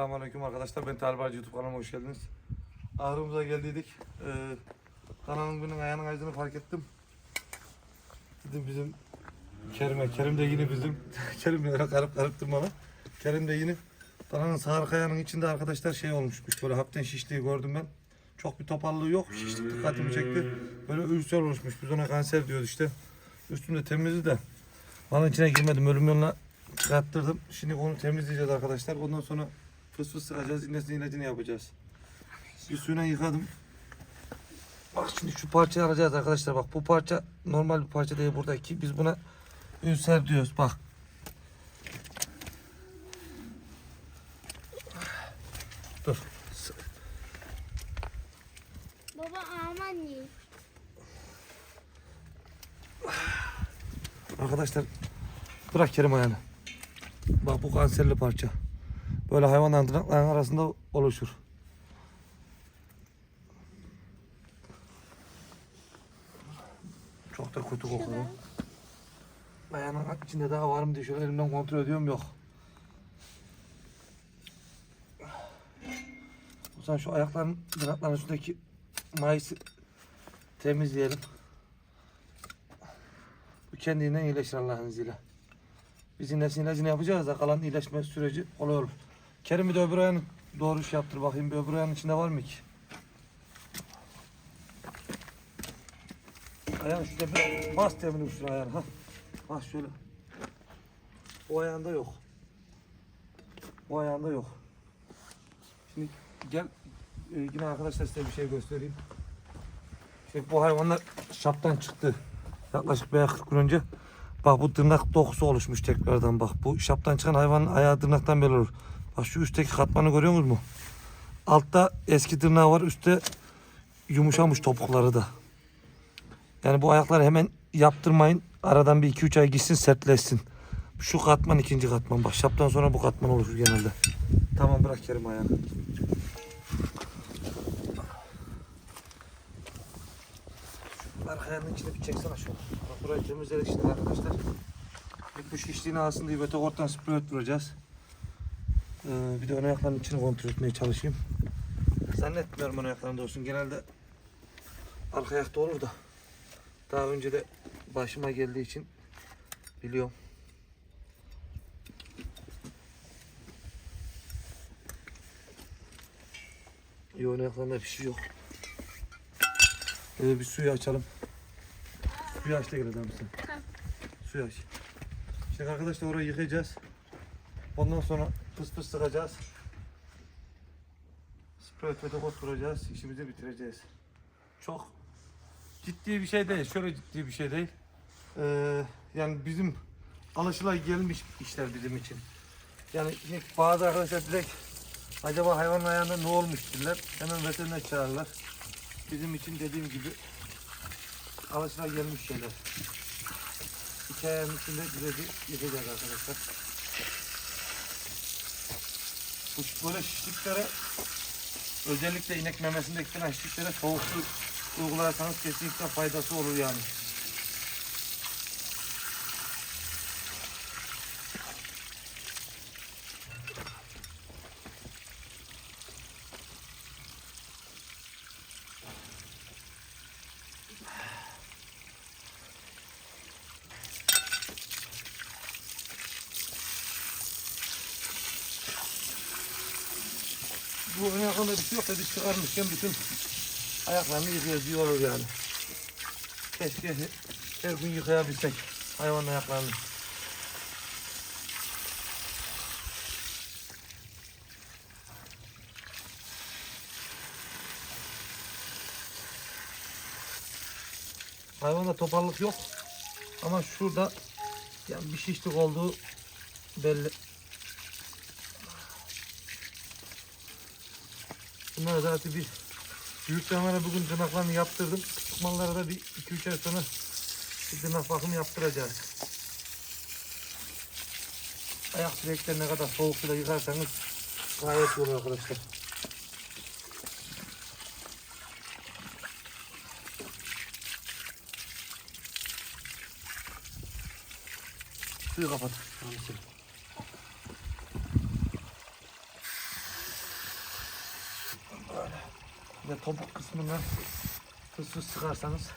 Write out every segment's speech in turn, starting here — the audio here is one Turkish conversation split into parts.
Selamünaleyküm arkadaşlar. Ben Talip YouTube kanalıma hoş geldiniz. Ağrımıza geldiydik. Ee, kanalın birinin ayağının kaydığını fark ettim. Dedim bizim Kerim'e. Kerim de yine bizim. Kerim de karıp karıp durmalı. Kerim de yine kanalın sağ arka ayağının içinde arkadaşlar şey olmuşmuş. Böyle hafiften şişliği gördüm ben. Çok bir topallığı yok. Şişlik dikkatimi çekti. Böyle ülser oluşmuş. Biz ona kanser diyoruz işte. Üstümde temizdi de. Malın içine girmedim. Ölüm yoluna çıkarttırdım. Şimdi onu temizleyeceğiz arkadaşlar. Ondan sonra fıs fıs sıkacağız. İğnesini ilacını yapacağız. Bir suyuna yıkadım. Bak şimdi şu parçayı alacağız arkadaşlar. Bak bu parça normal bir parça değil buradaki. Biz buna ülser diyoruz. Bak. Dur. Baba aman iyi. Arkadaşlar bırak Kerim ayağını. Bak bu kanserli parça. Böyle hayvanların tırnaklarının arasında oluşur. Çok da kötü kokuyor. Ayağının içinde daha var mı diye şöyle elimden kontrol ediyorum yok. O zaman şu ayakların tırnakların üstündeki mayısı temizleyelim. Bu kendinden iyileşir Allah'ın izniyle. Biz iğnesinin ilacını yapacağız da kalan iyileşme süreci kolay olur. Kerim bir de öbür ayağını doğru iş yaptır bakayım. Bir öbür ayağının içinde var mı ki? Ayağın şurada bir bas temin üstüne ayağını. Ha. Bak şöyle. O ayağında yok. O ayağında yok. Şimdi gel e, yine arkadaşlar size bir şey göstereyim. Şimdi bu hayvanlar şaptan çıktı. Yaklaşık bir 40 gün önce. Bak bu tırnak dokusu oluşmuş tekrardan bak. Bu şaptan çıkan hayvanın ayağı tırnaktan belli olur. Bak şu üstteki katmanı görüyor musunuz mu? Altta eski tırnağı var. Üstte yumuşamış topukları da. Yani bu ayakları hemen yaptırmayın. Aradan bir 2-3 ay gitsin sertleşsin. Şu katman ikinci katman. Bak şaptan sonra bu katman oluşur genelde. Tamam bırak Kerim ayağını. Arka ayağının içine bir çeksene şunu. Bak burayı temizledik şimdi arkadaşlar. İlk bu şişliğini alsın diye Betogort'tan sprey öttüreceğiz. Ee, bir de ön ayaklarının içini kontrol etmeye çalışayım. Zannetmiyorum ön ayaklarında olsun. Genelde arka ayakta olur da. Daha önce de başıma geldiği için biliyorum. Yoğun ayaklarında bir şey yok. Ee, bir suyu açalım. Suyu aç da gel sen. Suyu aç. Şimdi arkadaşlar orayı yıkayacağız. Ondan sonra fıs fıs sıkacağız. Sprey ve dokot vuracağız. İşimizi bitireceğiz. Çok ciddi bir şey değil. Şöyle ciddi bir şey değil. Ee, yani bizim alışılagelmiş işler bizim için. Yani bazı arkadaşlar direkt acaba hayvanın ayağında ne olmuş derler. Hemen veteriner çağırırlar. Bizim için dediğim gibi alışılagelmiş şeyler. İki ayağın içinde güzelce yıkayacağız arkadaşlar. Bu böyle şişliklere özellikle inek memesindeki şişliklere soğuk su uygularsanız kesinlikle faydası olur yani. Bu ön ayaklarında bir şey yok da biz çıkarmışken bütün ayaklarını yıkıyoruz iyi yani. Keşke he- her gün yıkayabilsek hayvanın ayaklarını. Hayvanda toparlık yok. Ama şurada yani bir şişlik olduğu belli. Zaten bir büyük zamana bugün tırnaklarını yaptırdım. Küçük mallara da bir 2-3 ay sonra bir tırnak bakımı yaptıracağız. Ayak bilekleri ne kadar soğuk suyla yıkarsanız gayet iyi olur arkadaşlar. Suyu kapat. Tamam, sil. Böyle. Ve topuk kısmından tuz tuz sıkarsanız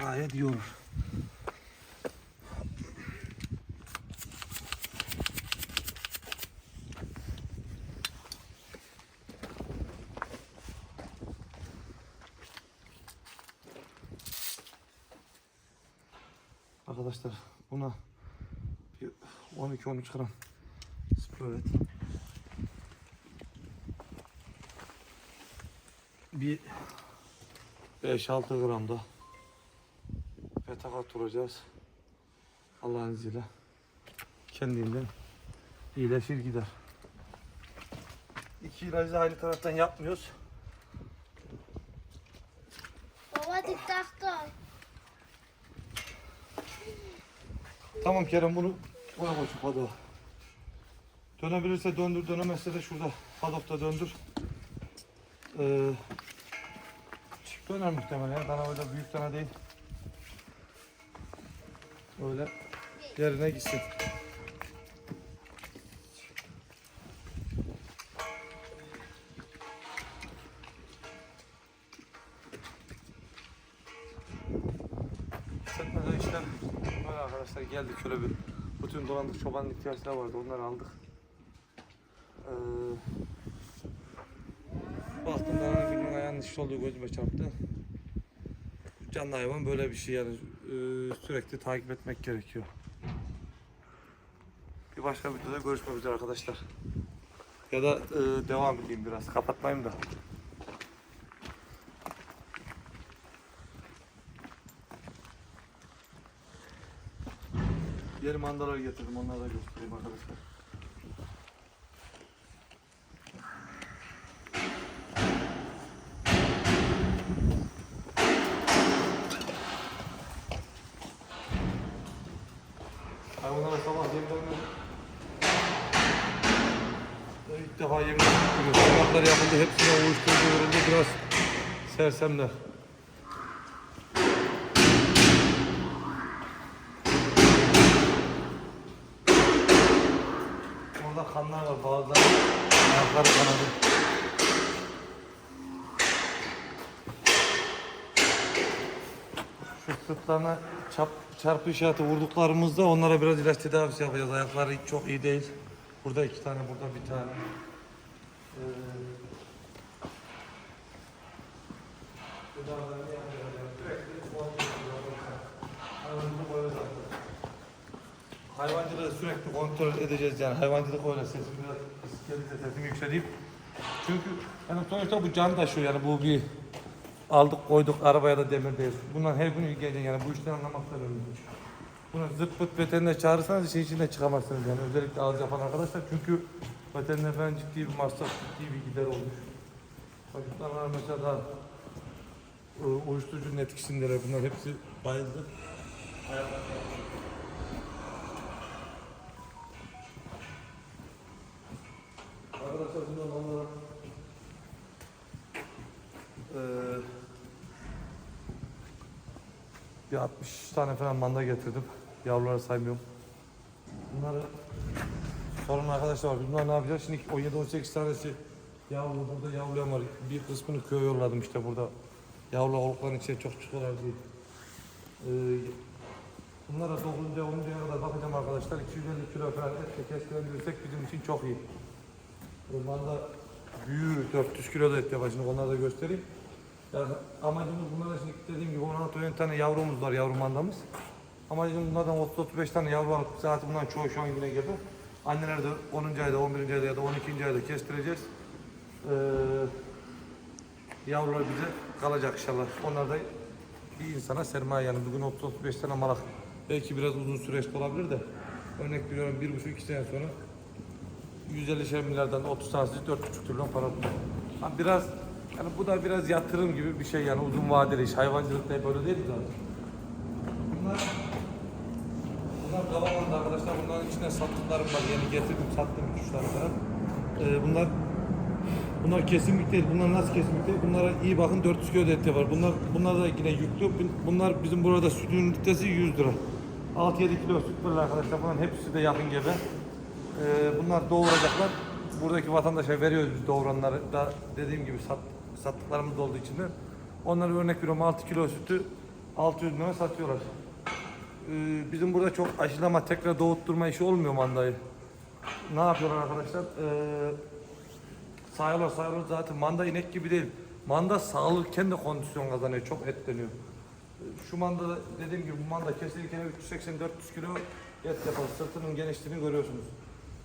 gayet iyi olur. Arkadaşlar buna bir 12-13 gram spirit bir 5-6 gram da fetakat vuracağız. Allah'ın izniyle kendinden iyileşir gider. İki ilacı aynı taraftan yapmıyoruz. Tamam Kerem bunu buna koy şu padoğa. Dönebilirse döndür, dönemezse de şurada padokta döndür. Ee, döner muhtemelen ya. Dana öyle büyük dana değil. Öyle yerine gitsin. Setmede işlem böyle arkadaşlar geldik şöyle bir bütün dolandık çobanın ihtiyaçları vardı onları aldık. Ee, baktım dananın birinin ayağının şiş olduğu gözüme çarptı. Canlı hayvan böyle bir şey yani Ee, sürekli takip etmek gerekiyor. Bir başka videoda görüşmek üzere arkadaşlar. Ya da e, devam edeyim biraz kapatmayayım da. Yeni mandaları getirdim onları da göstereyim arkadaşlar. Hayvanlara sabah yemlerini ilk defa yemlerini yapıldı hepsine uyuşturucu verildi biraz sersemler. Orada kanlar var bazıları ayakları kanadı. Şu sırtlarına çap, çarpı işareti vurduklarımızda onlara biraz ilaç tedavisi yapacağız. Ayakları çok iyi değil. Burada iki tane, burada bir tane. Ee, tedavilerini yapacağız. Yani Sürekli kontrol ediyoruz. Hayvanımızı böyle zaten. Hayvancılığı sürekli kontrol edeceğiz yani hayvancılık öyle sesim biraz gelirse sesim yükseleyim. Çünkü yani sonuçta bu can taşıyor yani bu bir aldık koyduk arabaya da demir değil. Bundan her gün ilgileneceksin yani bu işten anlamaktan önemli. Bunu zırt pırt veteriner çağırırsanız işin içinden çıkamazsınız yani özellikle ağız yapan arkadaşlar çünkü veteriner falan ciddi bir masraf ciddi bir gider olmuş. Çocuklar mesela daha e, uyuşturucunun etkisindeler bunlar hepsi bayıldı. Arkadaşlar bundan onlara eee bir 60 tane falan manda getirdim. Yavruları saymıyorum. Bunları sorun arkadaşlar var. Bunlar ne yapacağız? Şimdi 17-18 tanesi yavru burada yavruyan var. Bir kısmını köye yolladım işte burada. Yavru olukların içine çok çıkıyorlar diye. Ee, bunlara 9. 10. kadar bakacağım arkadaşlar. 250 kilo falan et de kestirebilirsek bizim için çok iyi. Bunlar da büyür 400 kilo da et. Şimdi onları da göstereyim. Yani amacımız bunlara şimdi dediğim gibi 16 tane yavrumuz var yavru mandamız. Amacımız bunlardan 30-35 tane yavru alıp zaten bunların çoğu şu an yine gebe. Anneler de 10. ayda, 11. ayda ya da 12. ayda kestireceğiz. Ee, yavrular bize kalacak inşallah. Onlar da bir insana sermaye yani bugün 30-35 tane malak belki biraz uzun süreçte olabilir de örnek veriyorum 1,5-2 sene sonra 150 milyardan 30 tanesi 4,5 trilyon para tutuyor. Ha biraz yani bu da biraz yatırım gibi bir şey yani uzun vadeli iş. Hayvancılıkta hep öyle değil mi zaten? Bunlar Bunlar Dalaman'da arkadaşlar. Bunların içine sattıklarım var. Yeni getirdim, sattım 3 tane falan. Ee, bunlar Bunlar kesimlik değil. Bunlar nasıl kesimlik değil? Bunlara iyi bakın 400 kilo eti var. Bunlar bunlar da yine yüklü. Bunlar bizim burada sütün litresi 100 lira. 6-7 kilo süt var arkadaşlar. Bunların hepsi de yakın gebe. Ee, bunlar doğuracaklar. Buradaki vatandaşa veriyoruz biz doğuranları. Da dediğim gibi sat, sattıklarımız olduğu için de. Onlara örnek veriyorum 6 kilo sütü 600 lira satıyorlar. Ee, bizim burada çok aşılama tekrar doğutturma işi olmuyor mandayı. Ne yapıyorlar arkadaşlar? Ee, sayıyorlar sayıyorlar zaten manda inek gibi değil. Manda sağlıkken de kondisyon kazanıyor. Çok etleniyor. Ee, Şu manda da dediğim gibi bu manda kesilirken 380-400 kilo et yapar. Sırtının genişliğini görüyorsunuz.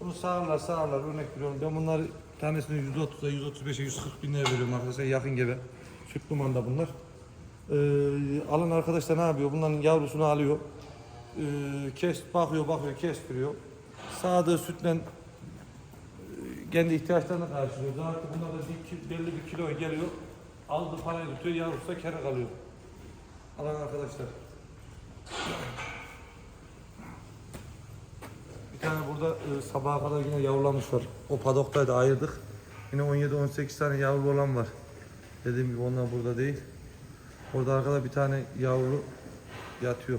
Bunu sağırlar sağırlar örnek veriyorum. Ben bunları tanesini 130'a 135'e 140 bin liraya veriyorum arkadaşlar yakın gebe. Sütlü manda bunlar. Ee, alan arkadaşlar ne yapıyor? Bunların yavrusunu alıyor. Ee, kes, bakıyor bakıyor kestiriyor. Sağdığı sütle e, kendi ihtiyaçlarını karşılıyor. Zaten bunlar da bir, belli bir kilo geliyor. Aldığı parayı tutuyor, yavrusu da kere kalıyor. Alan arkadaşlar. Bir tane burada e, sabaha kadar yine yavrulamış var. O padoktaydı ayırdık. Yine 17-18 tane yavru olan var. Dediğim gibi onlar burada değil. Orada arkada bir tane yavru yatıyor.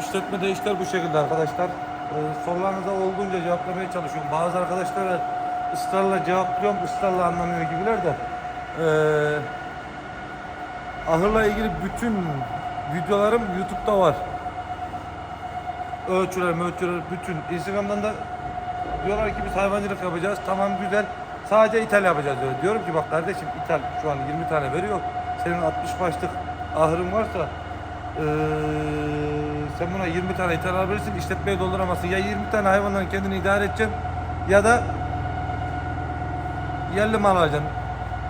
İşletmede işler bu şekilde arkadaşlar. Ee, sorularınıza olduğunca cevaplamaya çalışıyorum. Bazı arkadaşlara ısrarla cevaplıyorum, ısrarla anlamıyor gibiler de. Ee, ahırla ilgili bütün videolarım YouTube'da var. Ölçüler, ölçüler bütün. Instagram'dan da diyorlar ki biz hayvancılık yapacağız. Tamam güzel. Sadece ithal yapacağız diyor. Diyorum ki bak kardeşim ithal şu an 20 tane veriyor. Senin 60 başlık ahırın varsa eee, sen buna 20 tane ithal alabilirsin. işletmeyi dolduramazsın. Ya 20 tane hayvanların kendini idare edeceksin ya da yerli mal alacaksın.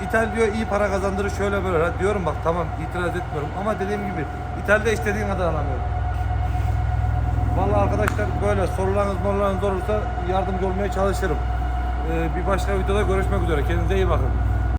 İthal diyor iyi para kazandırır şöyle böyle. Ha, Diyorum bak tamam itiraz etmiyorum ama dediğim gibi ithalde istediğin kadar alamıyorum. Vallahi arkadaşlar böyle sorularınız morularınız olursa yardımcı olmaya çalışırım. Ee, bir başka videoda görüşmek üzere. Kendinize iyi bakın.